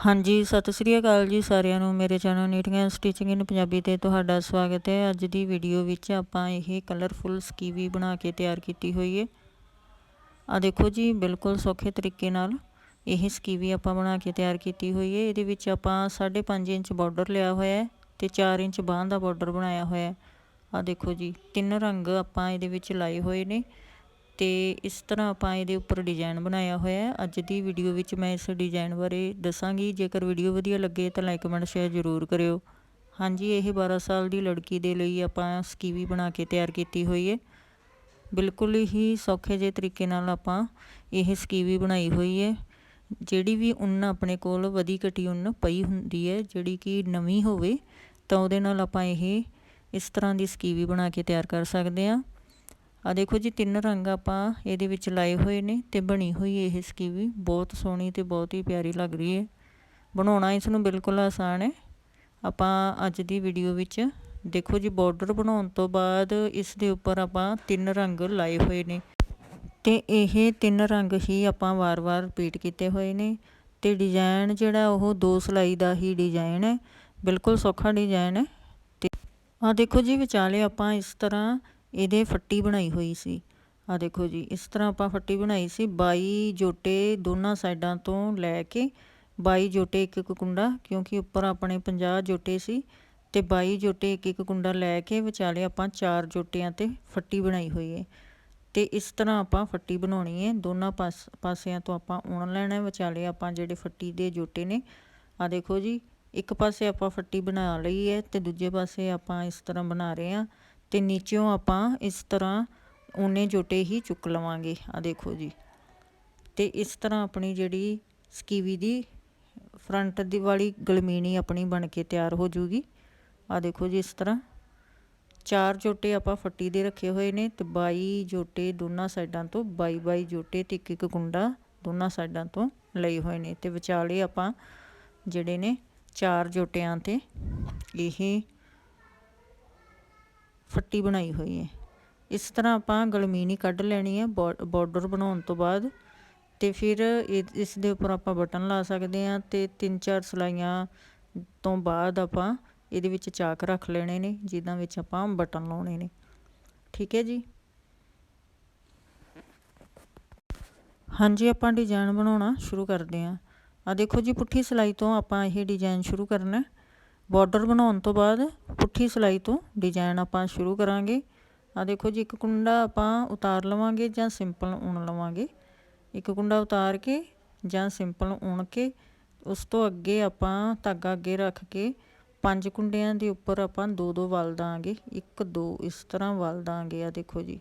ਹਾਂਜੀ, ਸਤਿ ਸ੍ਰੀ ਅਕਾਲ ਜੀ ਸਾਰਿਆਂ ਨੂੰ। ਮੇਰੇ ਚੈਨਲ ਨੀਟੀਆਂ ਸਟਿਚਿੰਗ ਇਨ ਪੰਜਾਬੀ ਤੇ ਤੁਹਾਡਾ ਸਵਾਗਤ ਹੈ। ਅੱਜ ਦੀ ਵੀਡੀਓ ਵਿੱਚ ਆਪਾਂ ਇਹ ਕਲਰਫੁੱਲ ਸਕੀਵੀ ਬਣਾ ਕੇ ਤਿਆਰ ਕੀਤੀ ਹੋਈ ਹੈ ਆ ਦੇਖੋ ਜੀ, ਬਿਲਕੁਲ ਸੌਖੇ ਤਰੀਕੇ ਨਾਲ ਇਹ ਸਕੀਵੀ ਆਪਾਂ ਬਣਾ ਕੇ ਤਿਆਰ ਕੀਤੀ ਹੋਈ ਹੈ ਇਹਦੇ ਵਿੱਚ ਆਪਾਂ 5.5 ਇੰਚ ਬਾਰਡਰ ਲਿਆ ਹੋਇਆ ਹੈ ਤੇ 4 ਇੰਚ ਬਾਹਾਂ ਦਾ ਬਾਰਡਰ ਬਣਾਇਆ ਹੋਇਆ ਹੈ ਆ ਦੇਖੋ ਜੀ, ਤਿੰਨ ਰੰਗ ਆਪਾਂ ਇਹਦੇ ਵਿੱਚ ਲਾਏ ਹੋਏ ਨੇ। ਤੇ ਇਸ ਤਰ੍ਹਾਂ ਆਪਾਂ ਇਹਦੇ ਉੱਪਰ ਡਿਜ਼ਾਈਨ ਬਣਾਇਆ ਹੋਇਆ ਹੈ। ਅੱਜ ਦੀ ਵੀਡੀਓ ਵਿੱਚ ਮੈਂ ਇਸ ਡਿਜ਼ਾਈਨ ਬਾਰੇ ਦੱਸਾਂਗੀ। ਜੇਕਰ ਵੀਡੀਓ ਵਧੀਆ ਲੱਗੇ ਤਾਂ ਲਾਈਕ ਕਮੈਂਟ ਸ਼ੇਅਰ ਜ਼ਰੂਰ ਕਰਿਓ। ਹਾਂਜੀ, ਇਹ 12 ਸਾਲ ਦੀ ਲੜਕੀ ਦੇ ਲਈ ਆਪਾਂ ਸਕੀਵੀ ਬਣਾ ਕੇ ਤਿਆਰ ਕੀਤੀ ਹੋਈ ਹੈ। ਬਿਲਕੁਲ ਹੀ ਸੌਖੇ ਜਿਹੇ ਤਰੀਕੇ ਨਾਲ ਆਪਾਂ ਇਹ ਸਕੀਵੀ ਬਣਾਈ ਹੋਈ ਹੈ। ਜਿਹੜੀ ਵੀ ਉੱਨ ਆਪਣੇ ਕੋਲ ਵਧੀ ਘਟੀ ਉੱਨ ਪਈ ਹੁੰਦੀ ਹੈ, ਜਿਹੜੀ ਕਿ ਨਵੀਂ ਹੋਵੇ ਤਾਂ ਉਹਦੇ ਨਾਲ ਆਪਾਂ ਇਹ ਇਸ ਤਰ੍ਹਾਂ ਦੀ ਸਕੀਵੀ ਬਣਾ ਕੇ ਤਿਆਰ ਕਰ ਸਕਦੇ ਹਾਂ। ਆ ਦੇਖੋ ਜੀ, ਤਿੰਨ ਰੰਗ ਆਪਾਂ ਇਹਦੇ ਵਿੱਚ ਲਾਏ ਹੋਏ ਨੇ ਤੇ ਬਣੀ ਹੋਈ ਇਹ ਸਕੀਵੀ ਬਹੁਤ ਸੋਹਣੀ ਤੇ ਬਹੁਤ ਹੀ ਪਿਆਰੀ ਲੱਗ ਰਹੀ ਹੈ ਬਣਾਉਣਾ ਇਸ ਨੂੰ ਬਿਲਕੁਲ ਆਸਾਨ ਹੈ ਆਪਾਂ ਅੱਜ ਦੀ ਵੀਡੀਓ ਵਿੱਚ ਦੇਖੋ ਜੀ ਬਾਰਡਰ ਬਣਾਉਣ ਤੋਂ ਬਾਅਦ ਇਸ ਦੇ ਉੱਪਰ ਆਪਾਂ ਤਿੰਨ ਰੰਗ ਲਾਏ ਹੋਏ ਨੇ। ਤੇ ਇਹ ਤਿੰਨ ਰੰਗ ਹੀ ਆਪਾਂ ਵਾਰ-ਵਾਰ ਰਿਪੀਟ ਕੀਤੇ ਹੋਏ ਨੇ ਤੇ ਡਿਜ਼ਾਈਨ ਜਿਹੜਾ ਉਹ ਦੋ ਸਲਾਈ ਦਾ ਹੀ ਡਿਜ਼ਾਈਨ ਹੈ ਬਿਲਕੁਲ ਸੌਖਾ ਡਿਜ਼ਾਈਨ ਹੈ ਤੇ ਆ ਦੇਖੋ ਜੀ, ਵਿਚਾਲੇ ਆਪਾਂ ਇਸ ਤਰ੍ਹਾਂ ਇਹਦੇ ਫੱਟੀ ਬਣਾਈ ਹੋਈ ਸੀ। ਆ ਦੇਖੋ ਜੀ, ਇਸ ਤਰ੍ਹਾਂ ਆਪਾਂ ਫੱਟੀ ਬਣਾਈ ਸੀ। 22 ਜੋਟੇ ਦੋਨਾਂ ਸਾਈਡਾਂ ਤੋਂ ਲੈ ਕੇ 22 ਜੋਟੇ ਇੱਕ ਇੱਕ ਕੁੰਡਾ, ਕਿਉਂਕਿ ਉੱਪਰ ਆਪਣੇ 50 ਜੋਟੇ ਸੀ ਤੇ 22 ਜੋਟੇ ਇੱਕ ਇੱਕ ਕੁੰਡਾ ਲੈ ਕੇ ਵਿਚਾਲੇ ਆਪਾਂ ਚਾਰ ਜੋਟਿਆਂ ਤੇ ਫੱਟੀ ਬਣਾਈ ਹੋਈ ਹੈ ਤੇ ਇਸ ਤਰ੍ਹਾਂ ਆਪਾਂ ਫੱਟੀ ਬਣਾਉਣੀ ਹੈ ਦੋਨਾਂ ਪਾਸਿਆਂ ਤੋਂ ਆਪਾਂ ਉਣ ਲੈਣਾ ਵਿਚਾਲੇ ਆਪਾਂ ਜਿਹੜੇ ਫੱਟੀ ਦੇ ਜੋਟੇ ਨੇ। ਆ ਦੇਖੋ ਜੀ, ਇੱਕ ਪਾਸੇ ਆਪਾਂ ਫੱਟੀ ਬਣਾ ਲਈ ਹੈ ਤੇ ਦੂਜੇ ਪਾਸੇ ਆਪਾਂ ਇਸ ਤਰ੍ਹਾਂ ਬਣਾ ਰਹੇ ਹਾਂ ਤੇ ਨੀਚਿਓਂ ਆਪਾਂ ਇਸ ਤਰ੍ਹਾਂ ਉਹਨੇ ਜੋਟੇ ਹੀ ਚੁੱਕ ਲਵਾਂਗੇ। ਆ ਦੇਖੋ ਜੀ। ਤੇ ਇਸ ਤਰ੍ਹਾਂ ਆਪਣੀ ਜਿਹੜੀ ਸਕੀਵੀ ਦੀ ਫਰੰਟ ਦੀ ਵਾਲੀ ਗਲਮੀਨੀ ਆਪਣੀ ਬਣ ਕੇ ਤਿਆਰ ਹੋ ਜੂਗੀ। ਆ ਦੇਖੋ ਜੀ ਇਸ ਤਰ੍ਹਾਂ। ਚਾਰ ਜੋਟੇ ਆਪਾਂ ਫੱਟੀ ਦੇ ਰੱਖੇ ਹੋਏ ਨੇ ਤੇ 22 ਜੋਟੇ ਦੋਨਾਂ ਸਾਈਡਾਂ ਤੋਂ 22 22 ਜੋਟੇ ਤੇ ਇੱਕ ਇੱਕ ਗੁੰਡਾ ਦੋਨਾਂ ਸਾਈਡਾਂ ਤੋਂ ਲਈ ਹੋਏ ਨੇ। ਤੇ ਵਿਚਾਲੇ ਆਪਾਂ ਜਿਹੜੇ ਨੇ ਚਾਰ ਜੋਟਿਆਂ ਤੇ ਇਹ ਫੱਟੀ ਬਣਾਈ ਹੋਈ ਹੈ। ਇਸ ਤਰ੍ਹਾਂ ਆਪਾਂ ਗਲਮੀਨੀ ਕੱਢ ਲੈਣੀ ਹੈ ਬਾਰਡਰ ਬਣਾਉਣ ਤੋਂ ਬਾਅਦ ਤੇ ਫਿਰ ਇਸ ਦੇ ਉੱਪਰ ਆਪਾਂ ਬਟਨ ਲਾ ਸਕਦੇ ਹਾਂ ਤੇ ਤਿੰਨ ਚਾਰ ਸਲਾਈਆਂ ਤੋਂ ਬਾਅਦ ਆਪਾਂ ਇਹਦੇ ਵਿੱਚ ਚਾਕ ਰੱਖ ਲੈਣੇ ਨੇ ਜਿੱਦਾਂ ਵਿੱਚ ਆਪਾਂ ਬਟਨ ਲਾਉਣੇ ਨੇ। ਠੀਕ ਹੈ ਜੀ? ਹਾਂਜੀ, ਆਪਾਂ ਡਿਜ਼ਾਈਨ ਬਣਾਉਣਾ ਸ਼ੁਰੂ ਕਰਦੇ ਹਾਂ। ਆ ਦੇਖੋ ਜੀ, ਪੁੱਠੀ ਸਲਾਈ ਤੋਂ ਆਪਾਂ ਇਹ ਡਿਜ਼ਾਈਨ ਸ਼ੁਰੂ ਕਰਨਾ ਬਾਰਡਰ ਬਣਾਉਣ ਤੋਂ ਬਾਅਦ ਪੁੱਠੀ ਸਿਲਾਈ ਤੋਂ ਡਿਜ਼ਾਈਨ ਆਪਾਂ ਸ਼ੁਰੂ ਕਰਾਂਗੇ। ਆ ਦੇਖੋ ਜੀ, ਇੱਕ ਕੁੰਡਾ ਆਪਾਂ ਉਤਾਰ ਲਵਾਂਗੇ ਜਾਂ ਸਿੰਪਲ ਉਣ ਲਵਾਂਗੇ। ਇੱਕ ਕੁੰਡਾ ਉਤਾਰ ਕੇ ਜਾਂ ਸਿੰਪਲ ਉਣ ਕੇ ਉਸ ਤੋਂ ਅੱਗੇ ਆਪਾਂ ਧਾਗਾ ਅੱਗੇ ਰੱਖ ਕੇ ਪੰਜ ਕੁੰਡਿਆਂ ਦੇ ਉੱਪਰ ਆਪਾਂ ਦੋ ਦੋ ਵਲ ਦਾਂਗੇ। ਇੱਕ, ਦੋ ਇਸ ਤਰ੍ਹਾਂ ਵਲ ਦਾਂਗੇ ਆ ਦੇਖੋ ਜੀ।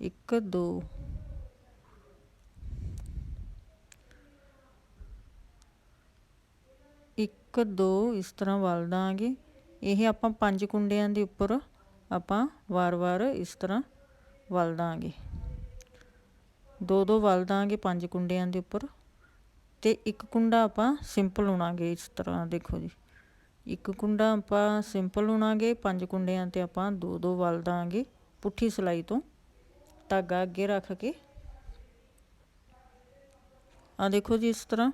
ਇੱਕ, ਦੋ ਇੱਕ, ਦੋ ਇਸ ਤਰ੍ਹਾਂ ਵਲ ਦਾਂਗੇ। ਇਹ ਆਪਾਂ ਪੰਜ ਕੁੰਡਿਆਂ ਦੇ ਉੱਪਰ ਆਪਾਂ ਵਾਰ-ਵਾਰ ਇਸ ਤਰ੍ਹਾਂ ਵਲ ਦਾਂਗੇ। ਦੋ ਦੋ ਵਲ ਦਾਂਗੇ ਪੰਜ ਕੁੰਡਿਆਂ ਦੇ ਉੱਪਰ। ਤੇ ਇੱਕ ਕੁੰਡਾ ਆਪਾਂ ਸਿੰਪਲ ਉਣਾਂਗੇ ਇਸ ਤਰ੍ਹਾਂ, ਦੇਖੋ ਜੀ। ਇੱਕ ਕੁੰਡਾ ਆਪਾਂ ਸਿੰਪਲ ਉਣਾਂਗੇ ਪੰਜ ਕੁੰਡਿਆਂ ਤੇ ਆਪਾਂ ਦੋ ਦੋ ਵਲ ਦਾਂਗੇ ਪੁੱਠੀ ਸਲਾਈ ਤੋਂ। ਧਾਗਾ ਅੱਗੇ ਰੱਖ ਕੇ। ਆ ਦੇਖੋ ਜੀ ਇਸ ਤਰ੍ਹਾਂ।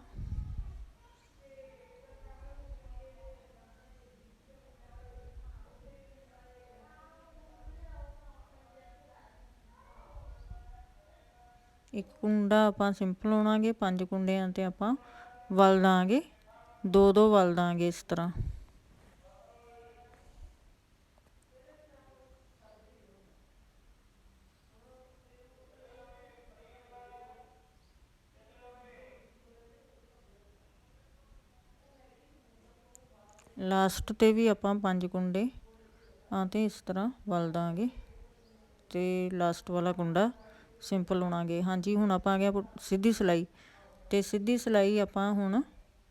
ਇੱਕ ਕੁੰਡਾ ਆਪਾਂ ਸਿੰਪਲ ਲਾਉਣਾਗੇ ਪੰਜ ਕੁੰਡਿਆਂ ਤੇ ਆਪਾਂ ਵਲ ਦਾਂਗੇ। ਦੋ ਦੋ ਵਲ ਦਾਂਗੇ ਇਸ ਤਰ੍ਹਾਂ। ਲਾਸਟ ਤੇ ਵੀ ਆਪਾਂ ਪੰਜ ਕੁੰਡੇ ਆ ਤੇ ਇਸ ਤਰ੍ਹਾਂ ਵਲ ਦਾਂਗੇ। ਤੇ ਲਾਸਟ ਵਾਲਾ ਕੁੰਡਾ ਸਿੰਪਲ ਲਾਉਣਾਗੇ ਹਾਂਜੀ, ਹੁਣ ਆਪਾਂ ਆ ਗਿਆ ਸਿੱਧੀ ਸਿਲਾਈ। ਤੇ ਸਿੱਧੀ ਸਿਲਾਈ ਆਪਾਂ ਹੁਣ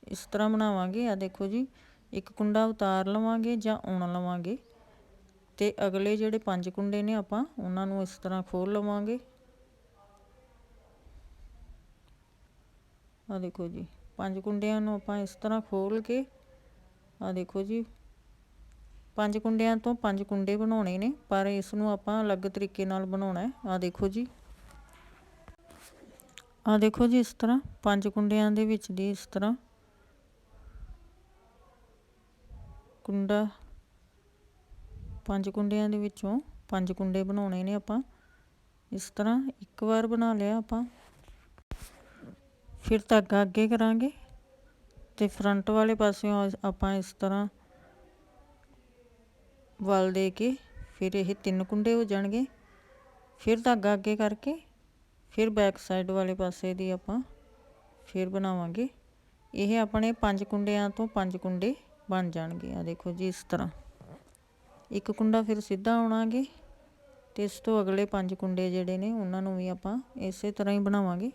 ਇਸ ਤਰ੍ਹਾਂ ਬਣਾਵਾਂਗੇ। ਆ ਦੇਖੋ ਜੀ, ਇੱਕ ਕੁੰਡਾ ਉਤਾਰ ਲਵਾਂਗੇ ਜਾਂ ਉਣ ਲਵਾਂਗੇ। ਤੇ ਅਗਲੇ ਜਿਹੜੇ ਪੰਜ ਕੁੰਡੇ ਨੇ ਆਪਾਂ, ਉਹਨਾਂ ਨੂੰ ਇਸ ਤਰ੍ਹਾਂ ਖੋਲ ਲਵਾਂਗੇ। ਆ ਦੇਖੋ ਜੀ, ਪੰਜ ਕੁੰਡਿਆਂ ਨੂੰ ਆਪਾਂ ਇਸ ਤਰ੍ਹਾਂ ਖੋਲ ਕੇ ਆ ਦੇਖੋ ਜੀ, ਪੰਜ ਕੁੰਡਿਆਂ ਤੋਂ ਪੰਜ ਕੁੰਡੇ ਬਣਾਉਣੇ ਨੇ, ਪਰ ਇਸ ਨੂੰ ਆਪਾਂ ਅਲੱਗ ਤਰੀਕੇ ਨਾਲ ਬਣਾਉਣਾ ਹੈ। ਆ ਦੇਖੋ ਜੀ। ਆ ਦੇਖੋ ਜੀ ਇਸ ਤਰ੍ਹਾਂ, ਪੰਜ ਕੁੰਡਿਆਂ ਦੇ ਵਿੱਚ ਦੀ ਇਸ ਤਰ੍ਹਾਂ। ਕੁੰਡਾ, ਪੰਜ ਕੁੰਡਿਆਂ ਦੇ ਵਿੱਚੋਂ ਪੰਜ ਕੁੰਡੇ ਬਣਾਉਣੇ ਨੇ ਆਪਾਂ। ਇਸ ਤਰ੍ਹਾਂ ਇੱਕ ਵਾਰ ਬਣਾ ਲਿਆ ਆਪਾਂ। ਫਿਰ ਧਾਗਾ ਅੱਗੇ ਕਰਾਂਗੇ ਤੇ ਫਰੰਟ ਵਾਲੇ ਪਾਸਿਓਂ ਆਪਾਂ ਇਸ ਤਰ੍ਹਾਂ ਵਲ ਦੇ ਕੇ ਫਿਰ ਇਹ ਤਿੰਨ ਕੁੰਡੇ ਹੋ ਜਾਣਗੇ। ਫਿਰ ਧਾਗਾ ਅੱਗੇ ਕਰਕੇ ਫਿਰ ਬੈਕ ਸਾਈਡ ਵਾਲੇ ਪਾਸੇ ਦੀ ਆਪਾਂ ਫਿਰ ਬਣਾਵਾਂਗੇ। ਇਹ ਆਪਣੇ ਪੰਜ ਕੁੰਡਿਆਂ ਤੋਂ ਪੰਜ ਕੁੰਡੇ ਬਣ ਜਾਣਗੇ। ਆ ਦੇਖੋ ਜੀ ਇਸ ਤਰ੍ਹਾਂ। ਇੱਕ ਕੁੰਡਾ ਫਿਰ ਸਿੱਧਾ ਆਉਣਾਗੇ ਤੇ ਇਸ ਤੋਂ ਅਗਲੇ ਪੰਜ ਕੁੰਡੇ ਜਿਹੜੇ ਨੇ ਉਹਨਾਂ ਨੂੰ ਵੀ ਆਪਾਂ ਇਸੇ ਤਰ੍ਹਾਂ ਹੀ ਬਣਾਵਾਂਗੇ।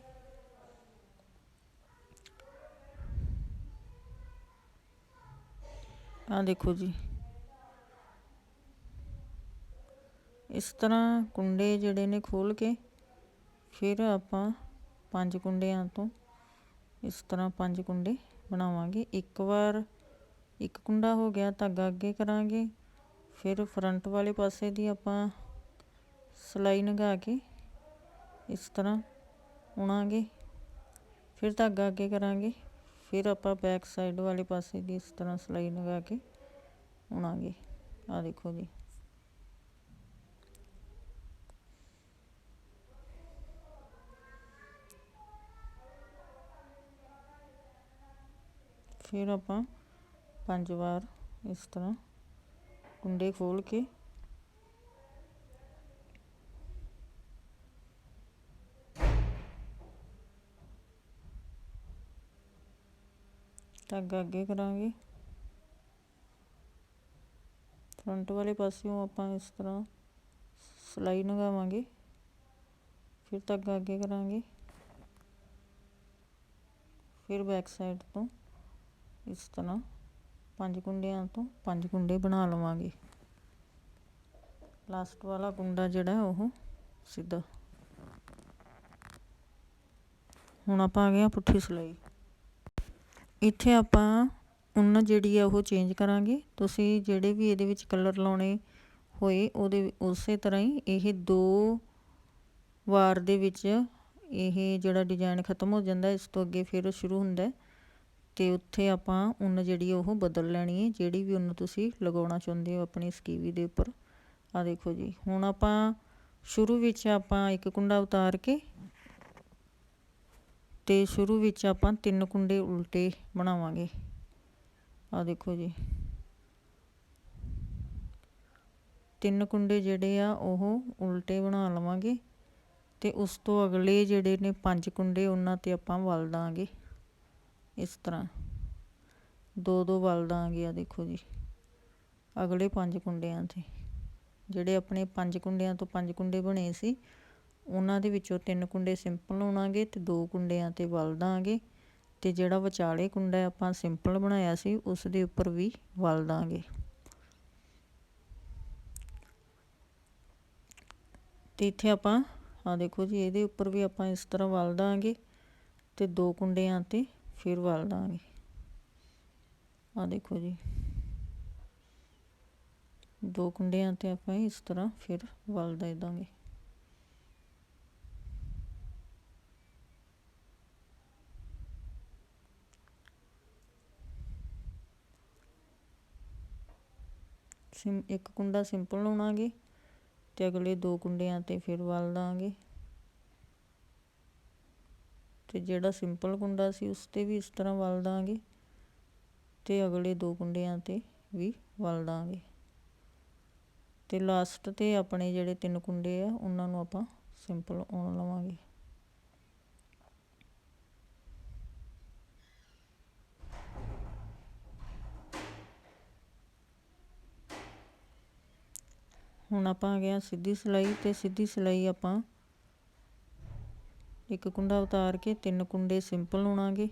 ਆ ਦੇਖੋ ਜੀ। ਇਸ ਤਰ੍ਹਾਂ ਕੁੰਡੇ ਜਿਹੜੇ ਨੇ ਖੋਲ ਕੇ ਫਿਰ ਆਪਾਂ ਪੰਜ ਕੁੰਡਿਆਂ ਤੋਂ ਇਸ ਤਰ੍ਹਾਂ ਪੰਜ ਕੁੰਡੇ ਬਣਾਵਾਂਗੇ। ਇੱਕ ਵਾਰ ਇੱਕ ਕੁੰਡਾ ਹੋ ਗਿਆ ਧਾਗਾ ਅੱਗੇ ਕਰਾਂਗੇ। ਫਿਰ ਫਰੰਟ ਵਾਲੇ ਪਾਸੇ ਦੀ ਆਪਾਂ ਸਲਾਈ ਲਗਾ ਕੇ ਇਸ ਤਰ੍ਹਾਂ ਉਣਾਂਗੇ। ਫਿਰ ਧਾਗਾ ਅੱਗੇ ਕਰਾਂਗੇ। ਫਿਰ ਆਪਾਂ ਬੈਕ ਸਾਈਡ ਵਾਲੇ ਪਾਸੇ ਦੀ ਇਸ ਤਰ੍ਹਾਂ ਸਲਾਈ ਲਗਾ ਕੇ ਉਣਾਂਗੇ। ਆ ਦੇਖੋ ਜੀ। ਫਿਰ ਆਪਾਂ ਪੰਜ ਵਾਰ ਇਸ ਤਰ੍ਹਾਂ ਕੁੰਡੇ ਖੋਲ ਕੇ ਧਾਗਾ ਅੱਗੇ ਕਰਾਂਗੇ। ਫਰੰਟ ਵਾਲੇ ਪਾਸਿਓਂ ਆਪਾਂ ਇਸ ਤਰ੍ਹਾਂ ਸਲਾਈ ਲਗਾਵਾਂਗੇ। ਫਿਰ ਧਾਗਾ ਅੱਗੇ ਕਰਾਂਗੇ। ਫਿਰ ਬੈਕ ਸਾਈਡ ਤੋਂ ਇਸ ਤਰ੍ਹਾਂ ਪੰਜ ਕੁੰਡਿਆਂ ਤੋਂ ਪੰਜ ਕੁੰਡੇ ਬਣਾ ਲਵਾਂਗੇ। ਲਾਸਟ ਵਾਲਾ ਕੁੰਡਾ ਜਿਹੜਾ ਉਹ ਸਿੱਧਾ। ਹੁਣ ਆਪਾਂ ਆ ਗਏ ਆ ਪੁੱਠੀ ਸਲਾਈ। ਇੱਥੇ ਆਪਾਂ ਉਨ ਜਿਹੜੀ ਆ ਉਹ ਚੇਂਜ ਕਰਾਂਗੇ। ਤੁਸੀਂ ਜਿਹੜੇ ਵੀ ਇਹਦੇ ਵਿੱਚ ਕਲਰ ਲਾਉਣੇ ਹੋਏ, ਉਹਦੇ ਉਸੇ ਤਰ੍ਹਾਂ ਹੀ ਇਹ ਦੋ ਵਾਰ ਦੇ ਵਿੱਚ ਇਹ ਜਿਹੜਾ ਡਿਜ਼ਾਈਨ ਖਤਮ ਹੋ ਜਾਂਦਾ, ਇਸ ਤੋਂ ਅੱਗੇ ਫਿਰ ਸ਼ੁਰੂ ਹੁੰਦਾ ਅਤੇ ਉੱਥੇ ਆਪਾਂ ਉੱਨ ਜਿਹੜੀ ਉਹ ਬਦਲ ਲੈਣੀ ਹੈ, ਜਿਹੜੀ ਵੀ ਉੱਨ ਤੁਸੀਂ ਲਗਾਉਣਾ ਚਾਹੁੰਦੇ ਹੋ ਆਪਣੀ ਸਕੀਵੀ ਦੇ ਉੱਪਰ। ਆ ਦੇਖੋ ਜੀ, ਹੁਣ ਆਪਾਂ ਸ਼ੁਰੂ ਵਿੱਚ ਆਪਾਂ ਇੱਕ ਕੁੰਡਾ ਉਤਾਰ ਕੇ ਤੇ ਸ਼ੁਰੂ ਵਿੱਚ ਆਪਾਂ ਤਿੰਨ ਕੁੰਡੇ ਉਲਟੇ ਬਣਾਵਾਂਗੇ। ਆ ਦੇਖੋ ਜੀ। ਤਿੰਨ ਕੁੰਡੇ ਜਿਹੜੇ ਆ, ਉਹ ਉਲਟੇ ਬਣਾ ਲਵਾਂਗੇ ਤੇ ਉਸ ਤੋਂ ਅਗਲੇ ਜਿਹੜੇ ਨੇ ਪੰਜ ਕੁੰਡੇ, ਉਹਨਾਂ ਤੇ ਆਪਾਂ ਵਲ ਦਾਂਗੇ। ਇਸ ਤਰ੍ਹਾਂ। ਦੋ ਦੋ ਵਲ ਦਾਂਗੇ ਆ ਦੇਖੋ ਜੀ। ਅਗਲੇ ਪੰਜ ਕੁੰਡਿਆਂ ਤੇ। ਜਿਹੜੇ ਆਪਣੇ ਪੰਜ ਕੁੰਡਿਆਂ ਤੋਂ ਪੰਜ ਕੁੰਡੇ ਬਣੇ ਸੀ, ਉਹਨਾਂ ਦੇ ਵਿੱਚੋਂ ਤਿੰਨ ਕੁੰਡੇ ਸਿੰਪਲ ਹੋਣਾਗੇ ਤੇ ਦੋ ਕੁੰਡਿਆਂ ਤੇ ਵਲ ਦਾਂਗੇ ਤੇ ਜਿਹੜਾ ਵਿਚਾਲੇ ਕੁੰਡਾ ਆਪਾਂ ਸਿੰਪਲ ਬਣਾਇਆ ਸੀ, ਉਸ ਦੇ ਉੱਪਰ ਵੀ ਵਲ ਦਾਂਗੇ ਤੇ ਇੱਥੇ ਆਪਾਂ ਆ ਦੇਖੋ ਜੀ, ਇਹਦੇ ਉੱਪਰ ਵੀ ਆਪਾਂ ਇਸ ਤਰ੍ਹਾਂ ਵਲ ਦਾਂਗੇ ਤੇ ਦੋ ਕੁੰਡਿਆਂ ਤੇ ਫਿਰ ਵਲ ਦਾਂਗੇ ਆ ਦੇਖੋ ਜੀ। ਦੋ ਕੁੰਡਿਆਂ ਤੇ ਆਪਾਂ ਇਸ ਤਰ੍ਹਾਂ ਫਿਰ ਵਲ ਦੇ ਦਾਂਗੇ। ਸਿਮ ਇੱਕ ਕੁੰਡਾ ਸਿੰਪਲ ਲਾਉਣਾਗੇ ਤੇ ਅਗਲੇ ਦੋ ਕੁੰਡਿਆਂ ਤੇ ਫਿਰ ਵਲ ਦਾਂਗੇ। ਅਤੇ ਜਿਹੜਾ ਸਿੰਪਲ ਕੁੰਡਾ ਸੀ ਉਸ ਤੇ ਵੀ ਇਸ ਤਰ੍ਹਾਂ ਵਲ ਦਾਂਗੇ ਅਤੇ ਅਗਲੇ ਦੋ ਕੁੰਡਿਆਂ ਤੇ ਵੀ ਵਲ ਦਾਂਗੇ। ਅਤੇ ਲਾਸਟ ਤੇ ਆਪਣੇ ਜਿਹੜੇ ਤਿੰਨ ਕੁੰਡੇ ਆ, ਉਹਨਾਂ ਨੂੰ ਆਪਾਂ ਸਿੰਪਲ ਆਉਣ ਲਵਾਂਗੇ। ਹੁਣ ਆਪਾਂ ਆ ਗਿਆ ਸਿੱਧੀ ਸਿਲਾਈ ਤੇ ਸਿੱਧੀ ਸਿਲਾਈ ਆਪਾਂ ਇੱਕ ਕੁੰਡਾ ਉਤਾਰ ਕੇ ਤਿੰਨ ਕੁੰਡੇ ਸਿੰਪਲ ਲਾਉਣਾਗੇ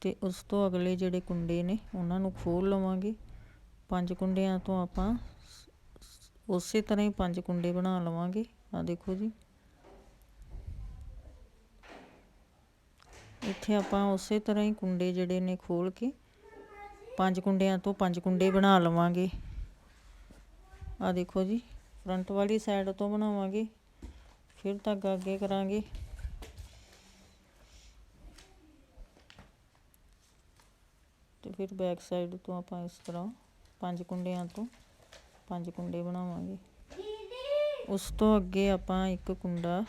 ਤੇ ਉਸ ਤੋਂ ਅਗਲੇ ਜਿਹੜੇ ਕੁੰਡੇ ਨੇ, ਉਹਨਾਂ ਨੂੰ ਖੋਲ ਲਵਾਂਗੇ। ਪੰਜ ਕੁੰਡਿਆਂ ਤੋਂ ਆਪਾਂ ਉਸੇ ਤਰ੍ਹਾਂ ਹੀ ਪੰਜ ਕੁੰਡੇ ਬਣਾ ਲਵਾਂਗੇ। ਆ ਦੇਖੋ ਜੀ। ਇੱਥੇ ਆਪਾਂ ਉਸੇ ਤਰ੍ਹਾਂ ਹੀ ਕੁੰਡੇ ਜਿਹੜੇ ਨੇ ਖੋਲ ਕੇ ਪੰਜ ਕੁੰਡਿਆਂ ਤੋਂ ਪੰਜ ਕੁੰਡੇ ਬਣਾ ਲਵਾਂਗੇ। ਆ ਦੇਖੋ ਜੀ। ਫਰੰਟ ਵਾਲੀ ਸਾਈਡ ਤੋਂ ਬਣਾਵਾਂਗੇ। ਫਿਰ ਧਾਗਾ ਅੱਗੇ ਕਰਾਂਗੇ। ਫਿਰ ਬੈਕ ਸਾਈਡ ਤੋਂ ਆਪਾਂ ਇਸ ਤਰ੍ਹਾਂ ਪੰਜ ਕੁੰਡਿਆਂ ਤੋਂ ਪੰਜ ਕੁੰਡੇ ਬਣਾਵਾਂਗੇ। ਉਸ ਤੋਂ ਅੱਗੇ ਆਪਾਂ ਇੱਕ ਕੁੰਡਾ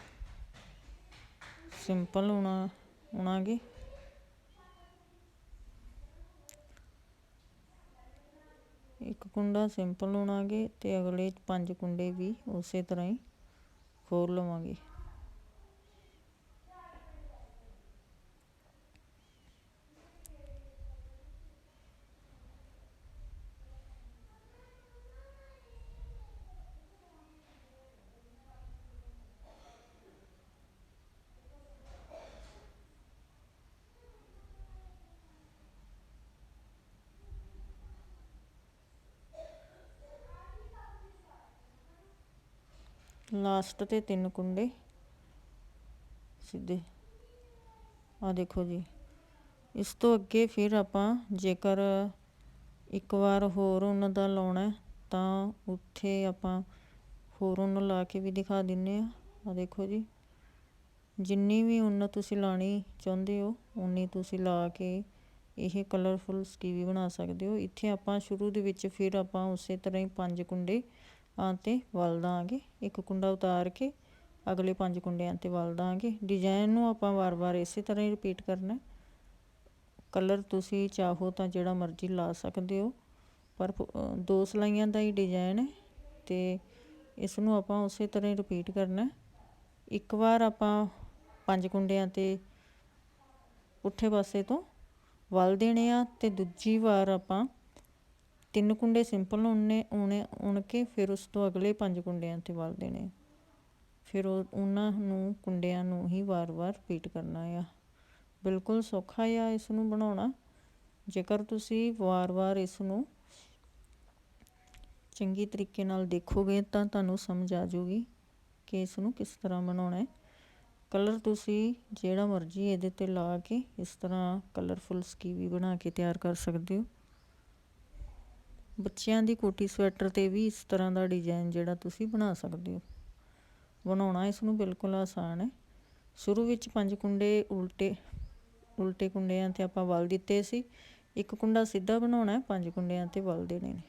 ਸਿੰਪਲ ਉਣਾ ਉਣਾਂਗੇ। ਇੱਕ ਕੁੰਡਾ ਸਿੰਪਲ ਉਣਾਂਗੇ ਅਤੇ ਅਗਲੇ ਪੰਜ ਕੁੰਡੇ ਵੀ ਉਸੇ ਤਰ੍ਹਾਂ ਹੀ ਖੋਲ੍ਹ ਲਵਾਂਗੇ। ਲਾਸਟ ਤੇ ਤਿੰਨ ਕੁੰਡੇ। ਸਿੱਧੇ। ਆ ਦੇਖੋ ਜੀ। ਇਸ ਤੋਂ ਅੱਗੇ ਫਿਰ ਆਪਾਂ ਜੇਕਰ ਇੱਕ ਵਾਰ ਹੋਰ ਉਹਨਾਂ ਦਾ ਲਾਉਣਾ ਤਾਂ ਉੱਥੇ ਆਪਾਂ ਹੋਰ ਉਹਨਾਂ ਲਾ ਕੇ ਵੀ ਦਿਖਾ ਦਿੰਨੇ ਆ। ਆ ਦੇਖੋ ਜੀ। ਜਿੰਨੀ ਵੀ ਉਹਨਾਂ ਤੁਸੀਂ ਲਾਣੀ ਚਾਹੁੰਦੇ ਹੋ ਉਨੀ ਤੁਸੀਂ ਲਾ ਕੇ ਇਹ ਕਲਰਫੁਲ ਸਕੀਵੀ ਬਣਾ ਸਕਦੇ ਹੋ। ਇੱਥੇ ਆਪਾਂ ਸ਼ੁਰੂ ਦੇ ਵਿੱਚ ਫਿਰ ਆਪਾਂ ਉਸੇ ਤਰ੍ਹਾਂ ਹੀ ਪੰਜ ਕੁੰਡੇ ਆਂ ਤੇ ਵਲ ਦਾਂਗੇ। ਇੱਕ ਕੁੰਡਾ ਉਤਾਰ ਕੇ ਅਗਲੇ ਪੰਜ ਕੁੰਡਿਆਂ ਤੇ ਵਲ ਦਾਂਗੇ। ਡਿਜ਼ਾਈਨ ਨੂੰ ਆਪਾਂ ਵਾਰ-ਵਾਰ ਇਸੇ ਤਰ੍ਹਾਂ ਹੀ ਰਿਪੀਟ ਕਰਨਾ। ਕਲਰ ਤੁਸੀਂ ਚਾਹੋ ਤਾਂ ਜਿਹੜਾ ਮਰਜ਼ੀ ਲਾ ਸਕਦੇ ਹੋ, ਪਰ ਦੋ ਸਲਾਈਆਂ ਦਾ ਹੀ ਡਿਜ਼ਾਈਨ ਹੈ ਤੇ ਇਸ ਨੂੰ ਆਪਾਂ ਉਸੇ ਤਰ੍ਹਾਂ ਹੀ ਰਿਪੀਟ ਕਰਨਾ। ਇੱਕ ਵਾਰ ਆਪਾਂ ਪੰਜ ਕੁੰਡਿਆਂ ਤੇ ਪੁੱਠੇ ਪਾਸੇ ਤੋਂ ਵਲ ਦੇਣੇ ਆ ਤੇ ਦੂਜੀ ਵਾਰ ਆਪਾਂ ਤਿੰਨ ਕੁੰਡੇ ਸਿੰਪਲ ਉਣਨੇ, ਉਣੇ ਉਣ ਕੇ ਫਿਰ ਉਸ ਤੋਂ ਅਗਲੇ ਪੰਜ ਕੁੰਡਿਆਂ ਤੇ ਵਲ ਦੇਣੇ। ਫਿਰ ਉਹਨਾਂ ਨੂੰ, ਕੁੰਡਿਆਂ ਨੂੰ ਹੀ ਵਾਰ-ਵਾਰ ਰਿਪੀਟ ਕਰਨਾ ਆ। ਬਿਲਕੁਲ ਸੌਖਾ ਆ ਇਸ ਨੂੰ ਬਣਾਉਣਾ। ਜੇਕਰ ਤੁਸੀਂ ਵਾਰ-ਵਾਰ ਇਸ ਨੂੰ ਚੰਗੀ ਤਰੀਕੇ ਨਾਲ ਦੇਖੋਗੇ ਤਾਂ ਤੁਹਾਨੂੰ ਸਮਝ ਆ ਜਾਊਗੀ ਕਿ ਇਸ ਨੂੰ ਕਿਸ ਤਰ੍ਹਾਂ ਬਣਾਉਣਾ ਹੈ। ਕਲਰ ਤੁਸੀਂ ਜਿਹੜਾ ਮਰਜ਼ੀ ਇਹਦੇ ਤੇ ਲਾ ਕੇ ਇਸ ਤਰ੍ਹਾਂ ਕਲਰਫੁਲ ਸਕੀਵੀ ਬਣਾ ਕੇ ਤਿਆਰ ਕਰ ਸਕਦੇ ਹੋ। ਬੱਚਿਆਂ ਦੀ ਕੋਟੀ ਸਵੈਟਰ ਤੇ ਵੀ ਇਸ ਤਰ੍ਹਾਂ ਦਾ ਡਿਜ਼ਾਈਨ ਜਿਹੜਾ ਤੁਸੀਂ ਬਣਾ ਸਕਦੇ ਹੋ। ਬਣਾਉਣਾ ਇਸ ਨੂੰ ਬਿਲਕੁਲ ਆਸਾਨ ਹੈ। ਸ਼ੁਰੂ ਵਿੱਚ ਪੰਜ ਕੁੰਡੇ ਉਲਟੇ ਉਲਟੇ ਕੁੰਡਿਆਂ ਤੇ ਆਪਾਂ ਵਲ ਦਿੱਤੇ ਸੀ। ਇੱਕ ਕੁੰਡਾ ਸਿੱਧਾ ਬਣਾਉਣਾ ਹੈ, ਪੰਜ ਕੁੰਡਿਆਂ ਤੇ ਵਲ ਦੇਣੇ ਨੇ।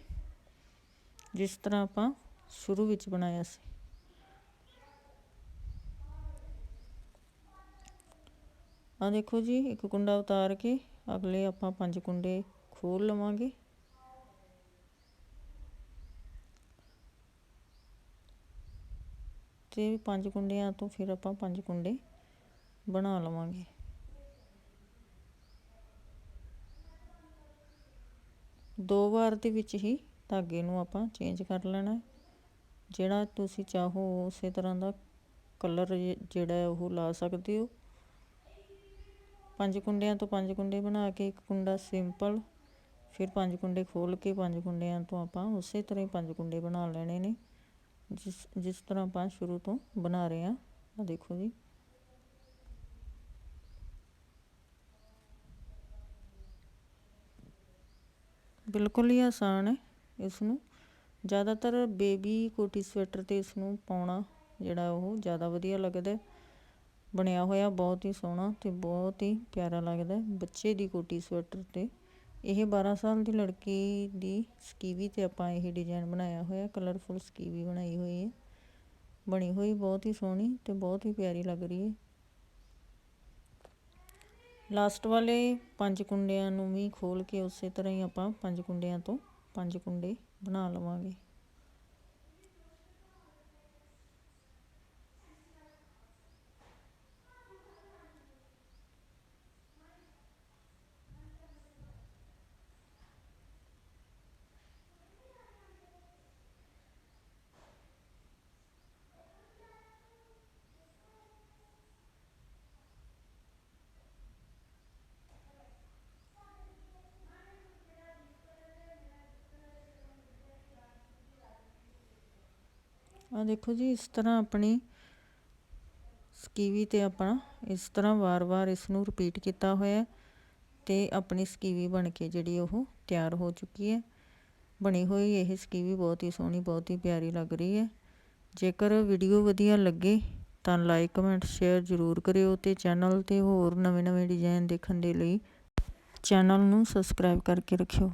ਜਿਸ ਤਰ੍ਹਾਂ ਆਪਾਂ ਸ਼ੁਰੂ ਵਿੱਚ ਬਣਾਇਆ ਸੀ। ਆ ਦੇਖੋ ਜੀ, ਇੱਕ ਕੁੰਡਾ ਉਤਾਰ ਕੇ ਅਗਲੇ ਆਪਾਂ ਪੰਜ ਕੁੰਡੇ ਖੋਲ ਲਵਾਂਗੇ। ਤੇ ਪੰਜ ਕੁੰਡਿਆਂ ਤੋਂ ਫਿਰ ਆਪਾਂ ਪੰਜ ਕੁੰਡੇ ਬਣਾ ਲਵਾਂਗੇ। ਦੋ ਵਾਰ ਦੇ ਵਿੱਚ ਹੀ ਧਾਗੇ ਨੂੰ ਆਪਾਂ ਚੇਂਜ ਕਰ ਲੈਣਾ ਜਿਹੜਾ ਤੁਸੀਂ ਚਾਹੋ ਉਸੇ ਤਰ੍ਹਾਂ ਦਾ ਕਲਰ ਜਿਹੜਾ ਉਹ ਲਾ ਸਕਦੇ ਹੋ। ਪੰਜ ਕੁੰਡਿਆਂ ਤੋਂ ਪੰਜ ਕੁੰਡੇ ਬਣਾ ਕੇ ਇੱਕ ਕੁੰਡਾ ਸਿੰਪਲ ਫਿਰ ਪੰਜ ਕੁੰਡੇ ਖੋਲ ਕੇ ਪੰਜ ਕੁੰਡਿਆਂ ਤੋਂ ਆਪਾਂ ਉਸੇ ਤਰ੍ਹਾਂ ਹੀ ਪੰਜ ਕੁੰਡੇ ਬਣਾ ਲੈਣੇ ਨੇ। ਜਿਸ ਜਿਸ ਤਰ੍ਹਾਂ ਆਪਾਂ ਸ਼ੁਰੂ ਤੋਂ ਬਣਾ ਰਹੇ ਹਾਂ ਆ ਦੇਖੋ ਜੀ। ਬਿਲਕੁਲ ਹੀ ਆਸਾਨ ਹੈ ਇਸ ਨੂੰ ਜ਼ਿਆਦਾਤਰ ਬੇਬੀ ਕੋਟੀ ਸਵੈਟਰ ਤੇ ਇਸ ਨੂੰ ਪਾਉਣਾ ਜਿਹੜਾ ਉਹ ਜ਼ਿਆਦਾ ਵਧੀਆ ਲੱਗਦਾ ਬਣਿਆ ਹੋਇਆ ਬਹੁਤ ਹੀ ਸੋਹਣਾ ਤੇ ਬਹੁਤ ਹੀ ਪਿਆਰਾ ਲੱਗਦਾ ਬੱਚੇ ਦੀ ਕੋਟੀ ਸਵੈਟਰ ਤੇ। ਇਹ 12 ਸਾਲ ਦੀ ਲੜਕੀ ਦੀ ਸਕੀਵੀ ਤੇ ਆਪਾਂ ਇਹ ਡਿਜ਼ਾਈਨ ਬਣਾਇਆ ਹੋਇਆ ਕਲਰਫੁਲ ਸਕੀਵੀ ਬਣਾਈ ਹੋਈ ਹੈ। ਬਣੀ ਹੋਈ ਬਹੁਤ ਹੀ ਸੋਹਣੀ ਤੇ ਬਹੁਤ ਹੀ ਪਿਆਰੀ ਲੱਗ ਰਹੀ ਹੈ। ਲਾਸਟ ਵਾਲੇ ਪੰਜ ਕੁੰਡਿਆਂ ਨੂੰ ਵੀ ਖੋਲ ਕੇ ਉਸੇ ਤਰ੍ਹਾਂ ਹੀ ਆਪਾਂ ਪੰਜ ਕੁੰਡਿਆਂ ਤੋਂ ਪੰਜ ਕੁੰਡੇ ਬਣਾ ਲਵਾਂਗੇ। ਆ ਦੇਖੋ ਜੀ, ਇਸ ਤਰ੍ਹਾਂ ਆਪਣੀ ਸਕੀਵੀ ਤੇ ਆਪਣਾ ਇਸ ਤਰ੍ਹਾਂ ਵਾਰ-ਵਾਰ ਇਸ ਨੂੰ ਰਿਪੀਟ ਕੀਤਾ ਹੋਇਆ ਤੇ ਆਪਣੀ ਸਕੀਵੀ ਬਣ ਕੇ ਜਿਹੜੀ ਉਹ ਤਿਆਰ ਹੋ ਚੁੱਕੀ ਹੈ। ਬਣੀ ਹੋਈ ਇਹ ਸਕੀਵੀ ਬਹੁਤ ਹੀ ਸੋਹਣੀ, ਬਹੁਤ ਹੀ ਪਿਆਰੀ ਲੱਗ ਰਹੀ ਹੈ। ਜੇਕਰ ਵੀਡੀਓ ਵਧੀਆ ਲੱਗੇ ਤਾਂ ਲਾਈਕ ਕਮੈਂਟ ਸ਼ੇਅਰ ਜ਼ਰੂਰ ਕਰਿਓ ਤੇ ਚੈਨਲ ਤੇ ਹੋਰ ਨਵੇਂ-ਨਵੇਂ ਡਿਜ਼ਾਈਨ ਦੇਖਣ ਦੇ ਲਈ ਚੈਨਲ ਨੂੰ ਸਬਸਕ੍ਰਾਈਬ ਕਰਕੇ ਰੱਖਿਓ।